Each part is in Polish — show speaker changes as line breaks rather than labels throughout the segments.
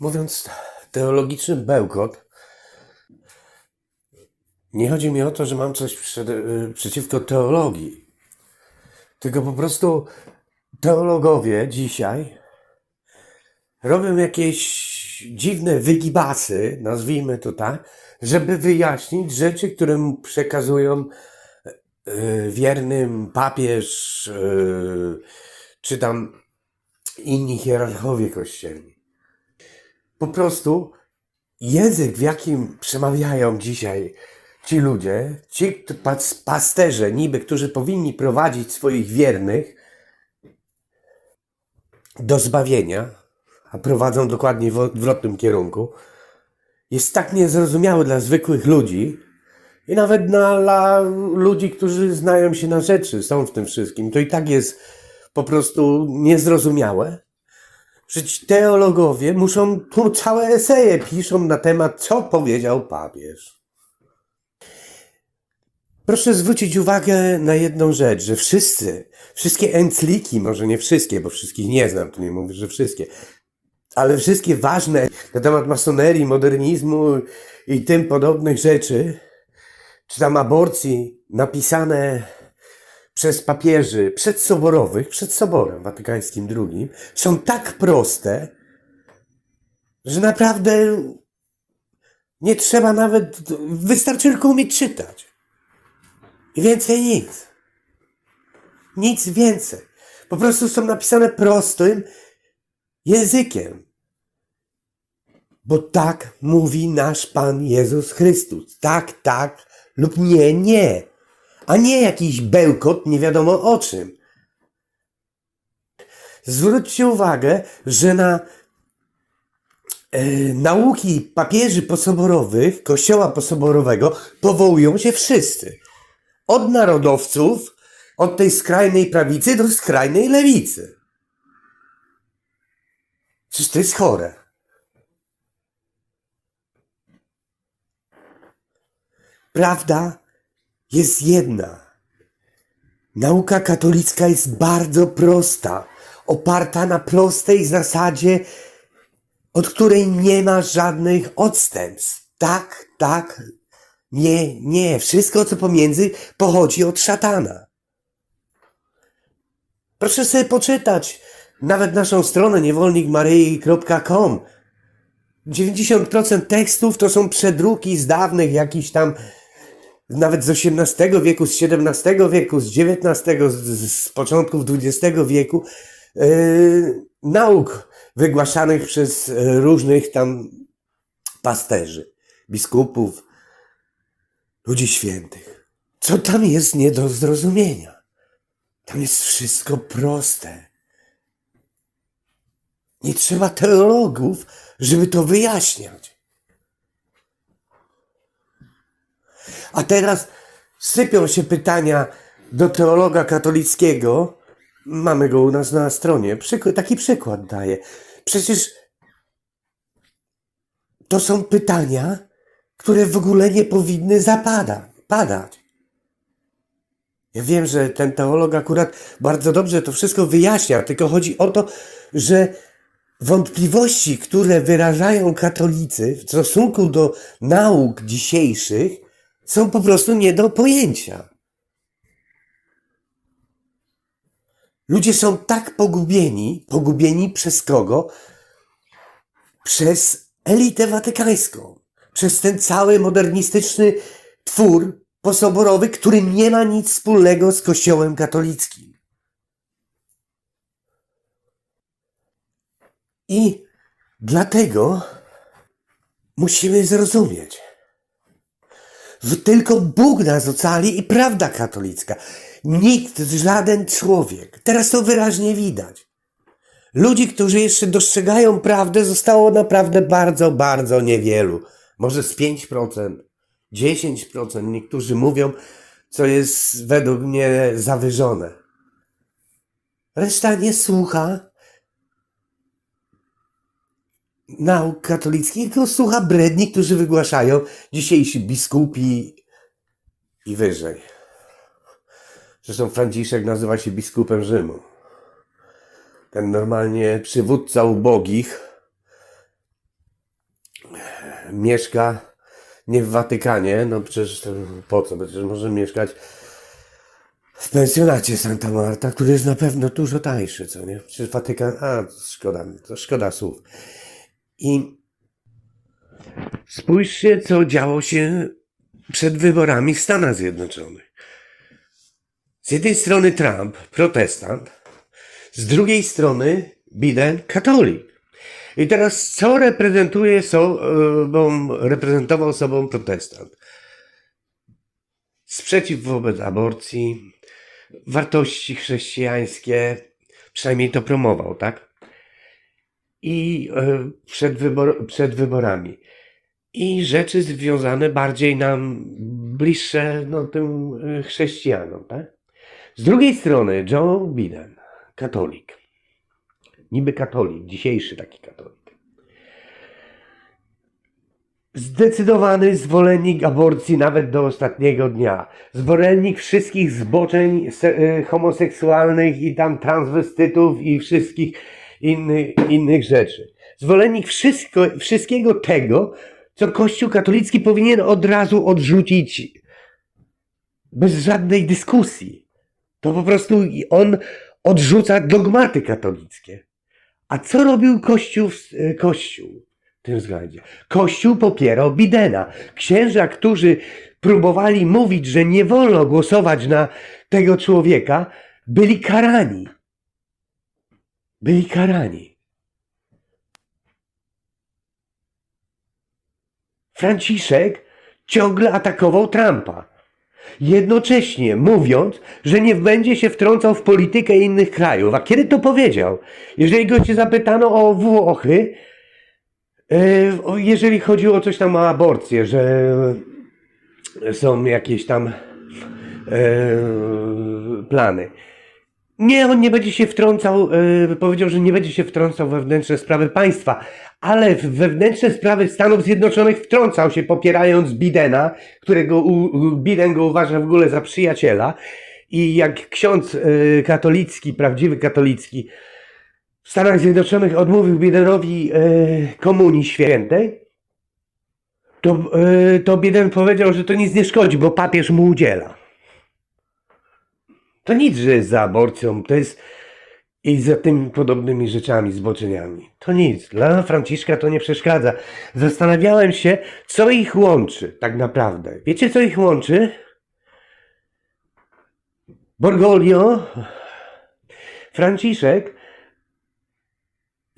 Mówiąc teologiczny bełkot, nie chodzi mi o to, że mam coś przed, y, przeciwko teologii. Tylko po prostu teologowie dzisiaj robią jakieś dziwne wygibasy, nazwijmy to tak, żeby wyjaśnić rzeczy, które mu przekazują y, wiernym papież, y, czy tam inni hierarchowie kościelni. Po prostu język, w jakim przemawiają dzisiaj ci ludzie, ci pasterze niby, którzy powinni prowadzić swoich wiernych do zbawienia, a prowadzą dokładnie w odwrotnym kierunku, jest tak niezrozumiały dla zwykłych ludzi i nawet dla ludzi, którzy znają się na rzeczy, są w tym wszystkim. To i tak jest po prostu niezrozumiałe że ci teologowie muszą tu całe eseje piszą na temat, co powiedział papież. Proszę zwrócić uwagę na jedną rzecz, że wszyscy, wszystkie encykliki, może nie wszystkie, bo wszystkich nie znam, to nie mówię, że wszystkie, ale wszystkie ważne na temat masonerii, modernizmu i tym podobnych rzeczy, czy tam aborcji, napisane przez papieży przedsoborowych, przed Soborem Watykańskim II, są tak proste, że naprawdę nie trzeba nawet, wystarczy tylko umieć czytać. I więcej nic. Nic więcej. Po prostu są napisane prostym językiem. Bo tak mówi nasz Pan Jezus Chrystus. Tak, tak lub nie, nie a nie jakiś bełkot nie wiadomo o czym. Zwróćcie uwagę, że na e, nauki papieży posoborowych, kościoła posoborowego powołują się wszyscy. Od narodowców, od tej skrajnej prawicy do skrajnej lewicy. Przecież to jest chore. Prawda jest jedna. Nauka katolicka jest bardzo prosta, oparta na prostej zasadzie, od której nie ma żadnych odstępstw. Tak, tak, nie, nie. Wszystko, co pomiędzy, pochodzi od szatana. Proszę sobie poczytać nawet naszą stronę niewolnikmaryi.com. 90% tekstów to są przedruki z dawnych jakichś tam nawet z XVIII wieku, z XVII wieku, z XIX, z, z początków XX wieku, yy, nauk wygłaszanych przez e, różnych tam pasterzy, biskupów, ludzi świętych. Co tam jest nie do zrozumienia? Tam jest wszystko proste. Nie trzeba teologów, żeby to wyjaśniać. A teraz sypią się pytania do teologa katolickiego. Mamy go u nas na stronie. Przykład, taki przykład daję. Przecież to są pytania, które w ogóle nie powinny zapadać, padać. Ja wiem, że ten teolog akurat bardzo dobrze to wszystko wyjaśnia, tylko chodzi o to, że wątpliwości, które wyrażają katolicy w stosunku do nauk dzisiejszych, są po prostu nie do pojęcia. Ludzie są tak pogubieni, pogubieni przez kogo? Przez elitę watykańską, przez ten cały modernistyczny twór posoborowy, który nie ma nic wspólnego z Kościołem katolickim. I dlatego musimy zrozumieć, że tylko Bóg nas ocali i prawda katolicka. Nikt, żaden człowiek. Teraz to wyraźnie widać. Ludzi, którzy jeszcze dostrzegają prawdę, zostało naprawdę bardzo, bardzo niewielu. Może z 5%, 10%. Niektórzy mówią, co jest według mnie zawyżone. Reszta nie słucha nauk katolickich, tylko słucha bredni, którzy wygłaszają dzisiejsi biskupi i wyżej. Zresztą Franciszek nazywa się biskupem Rzymu. Ten normalnie przywódca ubogich, mieszka nie w Watykanie, no przecież po co? Przecież może mieszkać w pensjonacie Santa Marta, który jest na pewno dużo tańszy, co nie? Przecież Watykan, a szkoda, to szkoda słów. I spójrzcie, co działo się przed wyborami w Stanach Zjednoczonych. Z jednej strony Trump, protestant, z drugiej strony Biden, katolik. I teraz co reprezentuje sobą, reprezentował sobą protestant? Sprzeciw wobec aborcji, wartości chrześcijańskie, przynajmniej to promował, tak? I e, przed, wybor, przed wyborami. I rzeczy związane bardziej nam bliższe no, tym e, chrześcijanom, tak? Z drugiej strony Joe Biden, katolik. Niby katolik, dzisiejszy taki katolik. Zdecydowany zwolennik aborcji nawet do ostatniego dnia. Zwolennik wszystkich zboczeń e, homoseksualnych i tam transwestytów i wszystkich innych, innych rzeczy. Zwolennik wszystko, wszystkiego tego, co Kościół katolicki powinien od razu odrzucić bez żadnej dyskusji. To po prostu on odrzuca dogmaty katolickie. A co robił Kościół, e, Kościół w tym względzie? Kościół popierał Bidena. Księża, którzy próbowali mówić, że nie wolno głosować na tego człowieka, byli karani. Byli karani. Franciszek ciągle atakował Trumpa. Jednocześnie mówiąc, że nie będzie się wtrącał w politykę innych krajów. A kiedy to powiedział? Jeżeli go się zapytano o Włochy, e, jeżeli chodziło o coś tam o aborcję, że są jakieś tam e, plany. Nie, on nie będzie się wtrącał, e, powiedział, że nie będzie się wtrącał we wewnętrzne sprawy państwa, ale w wewnętrzne sprawy Stanów Zjednoczonych wtrącał się, popierając Bidena, którego u, Biden go uważa w ogóle za przyjaciela. I jak ksiądz e, katolicki, prawdziwy katolicki, w Stanach Zjednoczonych odmówił Bidenowi e, komunii świętej, to, e, to Biden powiedział, że to nic nie szkodzi, bo papież mu udziela. To nic, że jest za aborcją, to jest i za tymi podobnymi rzeczami, zboczeniami. To nic. Dla Franciszka to nie przeszkadza. Zastanawiałem się, co ich łączy tak naprawdę. Wiecie, co ich łączy? Borgolio, Franciszek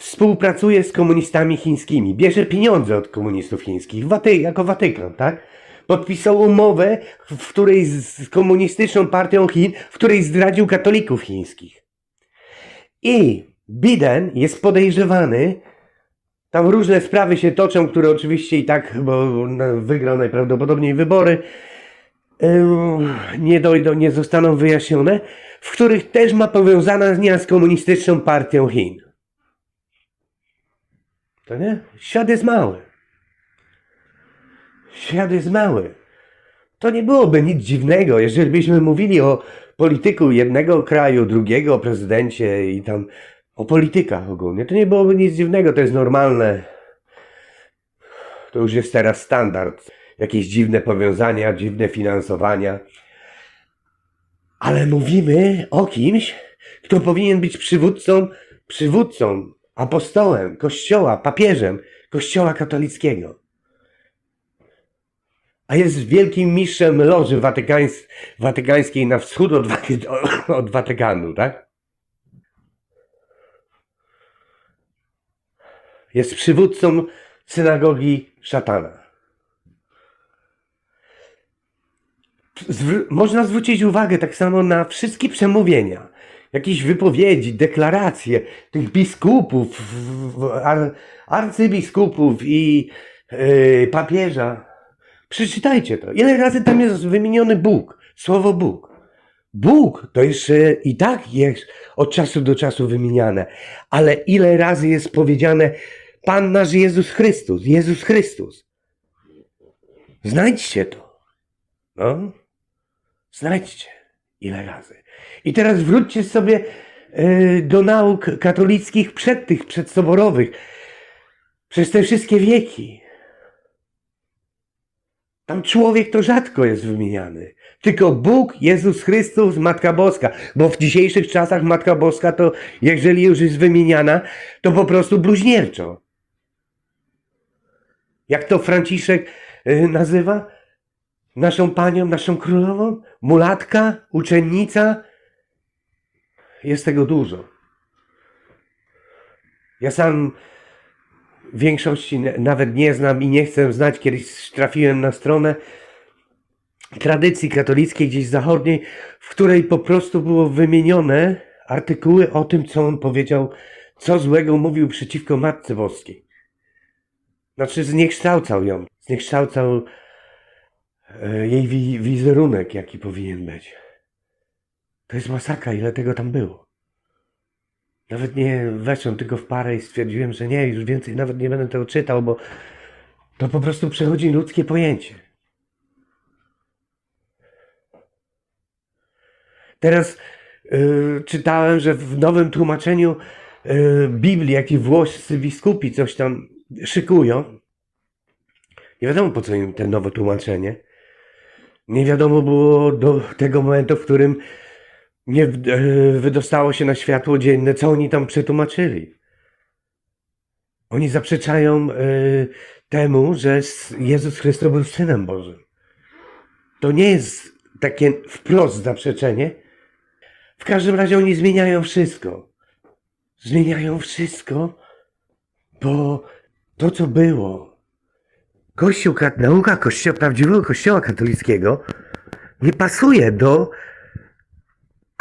współpracuje z komunistami chińskimi. Bierze pieniądze od komunistów chińskich Waty, jako Watykan, tak? Podpisał umowę, w której z komunistyczną partią Chin, w której zdradził katolików chińskich. I Biden jest podejrzewany. Tam różne sprawy się toczą, które oczywiście i tak, bo no, wygrał najprawdopodobniej wybory, nie dojdą, nie zostaną wyjaśnione, w których też ma powiązania z komunistyczną partią Chin. To nie? Świat jest mały. Świat jest mały. To nie byłoby nic dziwnego, jeżeli byśmy mówili o polityku jednego kraju, drugiego, o prezydencie i tam o politykach ogólnie. To nie byłoby nic dziwnego, to jest normalne. To już jest teraz standard. Jakieś dziwne powiązania, dziwne finansowania. Ale mówimy o kimś, kto powinien być przywódcą, przywódcą, apostołem, kościoła, papieżem, kościoła katolickiego a jest wielkim mistrzem loży watykańs- watykańskiej na wschód od, od Watykanu, tak? Jest przywódcą synagogi szatana. Można zwrócić uwagę tak samo na wszystkie przemówienia, jakieś wypowiedzi, deklaracje tych biskupów, arcybiskupów i yy, papieża. Przeczytajcie to. Ile razy tam jest wymieniony Bóg? Słowo Bóg. Bóg to jeszcze i tak jest od czasu do czasu wymieniane, ale ile razy jest powiedziane Pan nasz Jezus Chrystus, Jezus Chrystus. Znajdźcie to. No. Znajdźcie. Ile razy. I teraz wróćcie sobie e, do nauk katolickich przed tych przedsoborowych. Przez te wszystkie wieki. Tam człowiek to rzadko jest wymieniany. Tylko Bóg, Jezus Chrystus, Matka Boska. Bo w dzisiejszych czasach Matka Boska to, jeżeli już jest wymieniana, to po prostu bluźnierczo. Jak to Franciszek y, nazywa? Naszą panią, naszą królową? Mulatka? Uczennica? Jest tego dużo. Ja sam większości nawet nie znam i nie chcę znać. Kiedyś trafiłem na stronę tradycji katolickiej gdzieś zachodniej, w której po prostu było wymienione artykuły o tym, co on powiedział, co złego mówił przeciwko Matce Boskiej. Znaczy zniekształcał ją, zniekształcał e, jej wi- wizerunek, jaki powinien być. To jest masakra, ile tego tam było. Nawet nie weszłem tylko w parę i stwierdziłem, że nie, już więcej nawet nie będę tego czytał, bo to po prostu przechodzi ludzkie pojęcie. Teraz y, czytałem, że w nowym tłumaczeniu y, Biblii, jak i włoscy biskupi coś tam szykują. Nie wiadomo po co im te nowe tłumaczenie. Nie wiadomo było do tego momentu, w którym nie e, wydostało się na światło dzienne, co oni tam przetłumaczyli. Oni zaprzeczają e, temu, że Jezus Chrystus był Synem Bożym. To nie jest takie wprost zaprzeczenie. W każdym razie oni zmieniają wszystko. Zmieniają wszystko, bo to, co było, Kościół, nauka kościoła, prawdziwego kościoła katolickiego nie pasuje do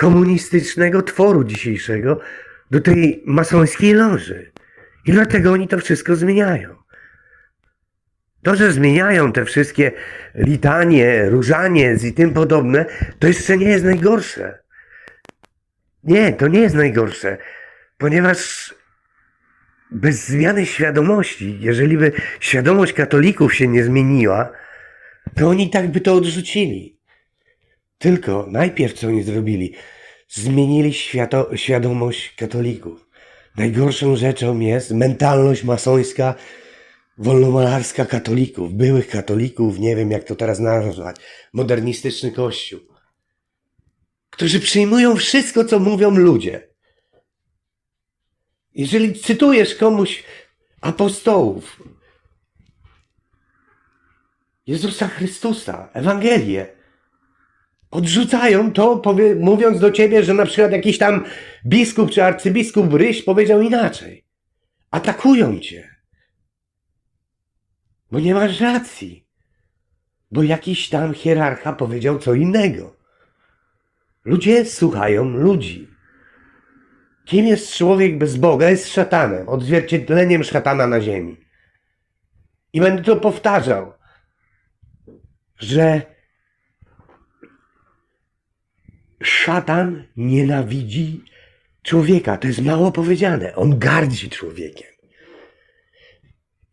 komunistycznego tworu dzisiejszego, do tej masońskiej loży. I dlatego oni to wszystko zmieniają. To, że zmieniają te wszystkie litanie, różaniec i tym podobne, to jeszcze nie jest najgorsze. Nie, to nie jest najgorsze, ponieważ bez zmiany świadomości, jeżeli by świadomość katolików się nie zmieniła, to oni tak by to odrzucili. Tylko najpierw co oni zrobili? Zmienili świato- świadomość katolików. Najgorszą rzeczą jest mentalność masońska, wolnomalarska katolików, byłych katolików, nie wiem jak to teraz nazwać, modernistyczny kościół, którzy przyjmują wszystko, co mówią ludzie. Jeżeli cytujesz komuś apostołów, Jezusa Chrystusa, Ewangelię, odrzucają to, powie, mówiąc do ciebie, że na przykład jakiś tam biskup czy arcybiskup Ryś powiedział inaczej. Atakują cię. Bo nie masz racji. Bo jakiś tam hierarcha powiedział co innego. Ludzie słuchają ludzi. Kim jest człowiek bez Boga? Jest szatanem, odzwierciedleniem szatana na ziemi. I będę to powtarzał, że szatan nienawidzi człowieka. To jest mało powiedziane. On gardzi człowiekiem.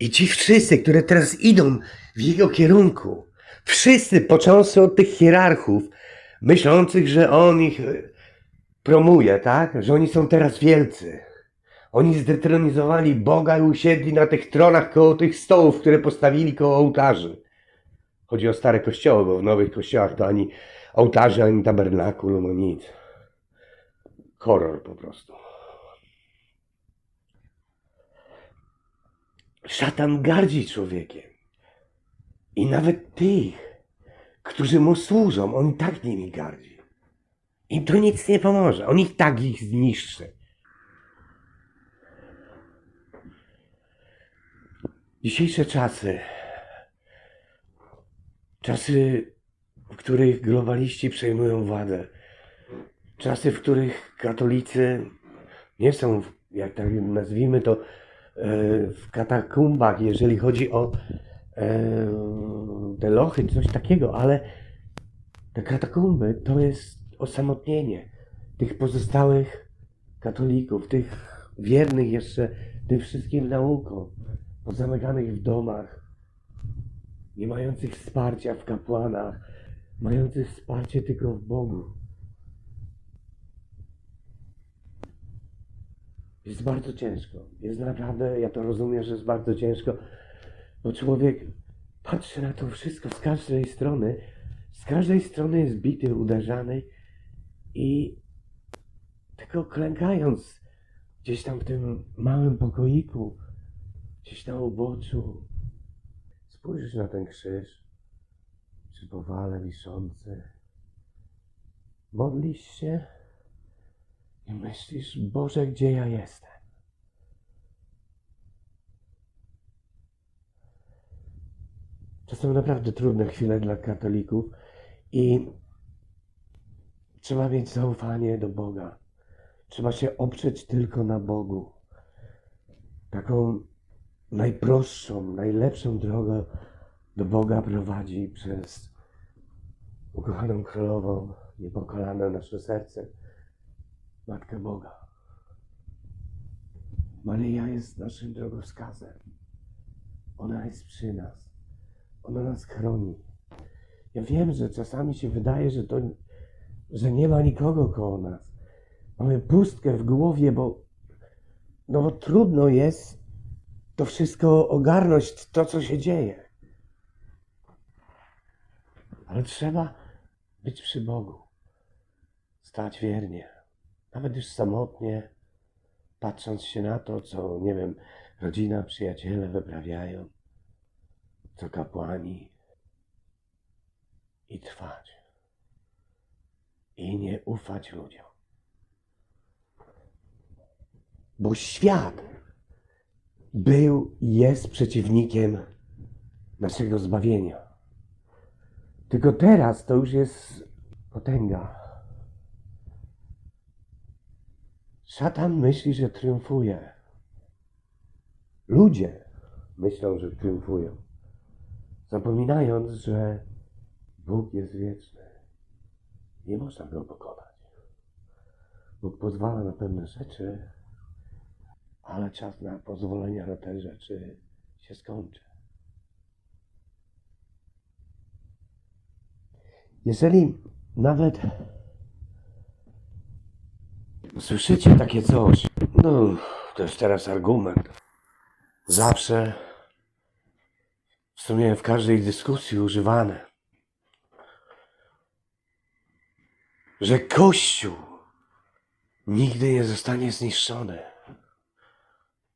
I ci wszyscy, które teraz idą w jego kierunku, wszyscy, począwszy od tych hierarchów, myślących, że on ich e, promuje, tak? Że oni są teraz wielcy. Oni zdetronizowali Boga i usiedli na tych tronach koło tych stołów, które postawili koło ołtarzy. Chodzi o stare kościoły, bo w nowych kościołach to ani ołtarzy, ani tabernakulum, ani nic. Horror po prostu. Szatan gardzi człowiekiem. I nawet tych, którzy mu służą, on i tak nimi gardzi. Im to nic nie pomoże. On ich tak ich zniszczy. Dzisiejsze czasy, czasy, których globaliści przejmują władzę, czasy, w których katolicy nie są, jak tak nazwijmy to, e, w katakumbach, jeżeli chodzi o e, te lochy, coś takiego, ale te katakumby to jest osamotnienie tych pozostałych katolików, tych wiernych jeszcze tym wszystkim naukom, pozamykanych w domach, nie mających wsparcia w kapłanach, mających wsparcie tylko w Bogu. Jest bardzo ciężko. Jest naprawdę, ja to rozumiem, że jest bardzo ciężko, bo człowiek patrzę na to wszystko z każdej strony. Z każdej strony jest bity, uderzany i tylko klękając gdzieś tam w tym małym pokoiku, gdzieś na uboczu, spojrzysz na ten krzyż przy powale wiszący. Modlisz się i myślisz, Boże, gdzie ja jestem? To są naprawdę trudne chwile dla katolików i trzeba mieć zaufanie do Boga. Trzeba się oprzeć tylko na Bogu. Taką najprostszą, najlepszą drogę do Boga prowadzi przez ukochaną królową, niepokalane nasze serce, Matkę Boga. Maryja jest naszym drogowskazem. Ona jest przy nas. Ona nas chroni. Ja wiem, że czasami się wydaje, że to, że nie ma nikogo koło nas. Mamy pustkę w głowie, bo, no bo trudno jest to wszystko ogarnąć, to co się dzieje. Ale trzeba być przy Bogu. Stać wiernie. Nawet już samotnie, patrząc się na to, co, nie wiem, rodzina, przyjaciele wyprawiają, co kapłani. I trwać. I nie ufać ludziom. Bo świat był i jest przeciwnikiem naszego zbawienia. Tylko teraz to już jest potęga. Szatan myśli, że triumfuje. Ludzie myślą, że triumfują, zapominając, że Bóg jest wieczny. Nie można go pokonać. Bóg pozwala na pewne rzeczy, ale czas na pozwolenia na te rzeczy się skończy. Jeżeli nawet słyszycie takie coś, no to jest teraz argument. Zawsze, w sumie w każdej dyskusji używane, że Kościół nigdy nie zostanie zniszczony,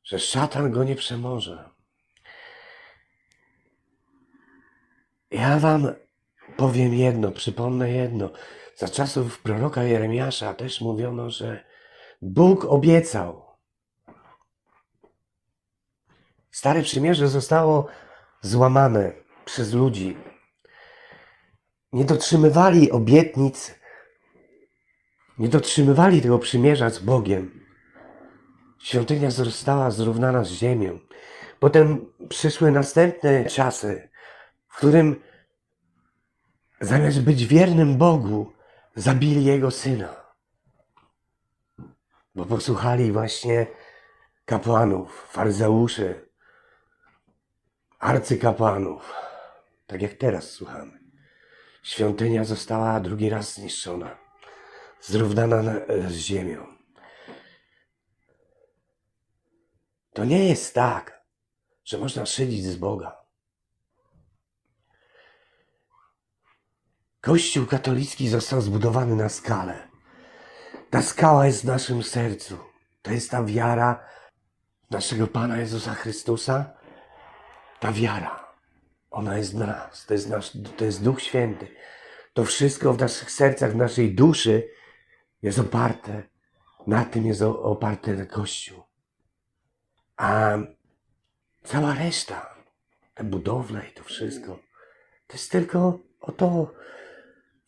że szatan go nie przemoże. Ja wam powiem jedno, przypomnę jedno. Za czasów proroka Jeremiasza też mówiono, że Bóg obiecał. Stare przymierze zostało złamane przez ludzi. Nie dotrzymywali obietnic, nie dotrzymywali tego przymierza z Bogiem. Świątynia została zrównana z ziemią. Potem przyszły następne czasy, w którym zamiast być wiernym Bogu, zabili jego syna. Bo posłuchali właśnie kapłanów, faryzeuszy, arcykapłanów. Tak jak teraz słuchamy. Świątynia została drugi raz zniszczona, zrównana na, z ziemią. To nie jest tak, że można szydzić z Boga. Kościół katolicki został zbudowany na skalę. Ta skała jest w naszym sercu. To jest ta wiara naszego Pana Jezusa Chrystusa. Ta wiara, ona jest w nas. To jest, nasz, to jest Duch Święty. To wszystko w naszych sercach, w naszej duszy jest oparte. Na tym jest o- oparte na Kościół. A cała reszta, te budowle i to wszystko, to jest tylko oto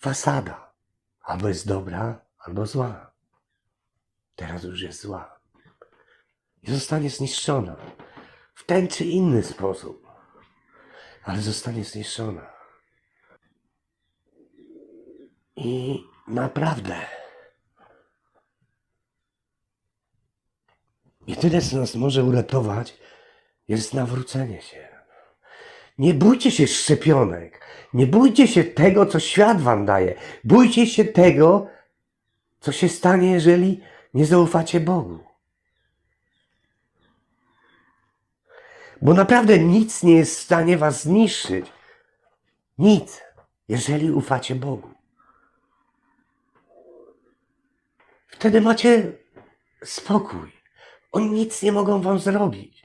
fasada. Albo jest dobra, albo zła. Teraz już jest zła. I zostanie zniszczona. W ten czy inny sposób. Ale zostanie zniszczona. I naprawdę. Jedyne, co nas może uratować, jest nawrócenie się. Nie bójcie się szczepionek. Nie bójcie się tego, co świat wam daje. Bójcie się tego, co się stanie, jeżeli nie zaufacie Bogu. Bo naprawdę nic nie jest w stanie was zniszczyć. Nic, jeżeli ufacie Bogu. Wtedy macie spokój. Oni nic nie mogą wam zrobić.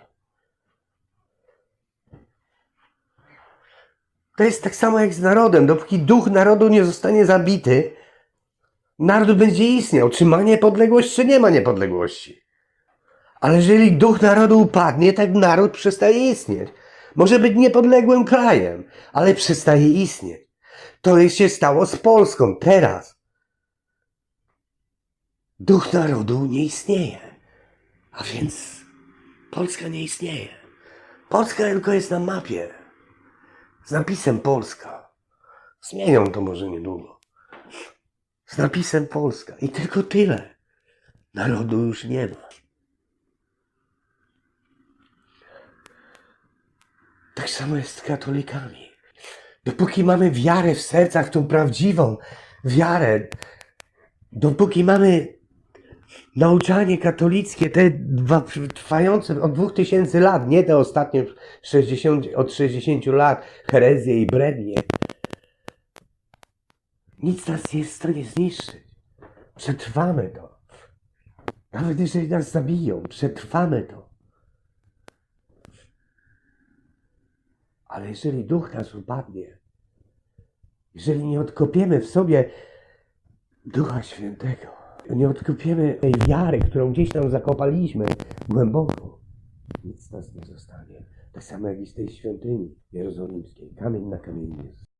To jest tak samo jak z narodem. Dopóki duch narodu nie zostanie zabity, naród będzie istniał. Czy ma niepodległość, czy nie ma niepodległości. Ale jeżeli duch narodu upadnie, tak naród przestaje istnieć. Może być niepodległym krajem, ale przestaje istnieć. To się stało z Polską teraz. Duch narodu nie istnieje. A więc Polska nie istnieje. Polska tylko jest na mapie. Z napisem Polska. Zmienią to może niedługo. Z napisem Polska. I tylko tyle. Narodu już nie ma. Tak samo jest z katolikami. Dopóki mamy wiarę w sercach, tą prawdziwą wiarę, dopóki mamy nauczanie katolickie, te dwa, trwające od 2000 lat, nie te ostatnie 60, od 60 lat, herezje i brednie, nic nas nie jest w stanie zniszczyć. Przetrwamy to. Nawet jeżeli nas zabiją, przetrwamy to. Ale jeżeli duch nas upadnie, jeżeli nie odkopiemy w sobie Ducha Świętego, nie odkopiemy tej wiary, którą gdzieś tam zakopaliśmy głęboko, nic z nas nie zostanie. Tak samo jak i z tej świątyni jerozolimskiej. Kamień na kamieniu.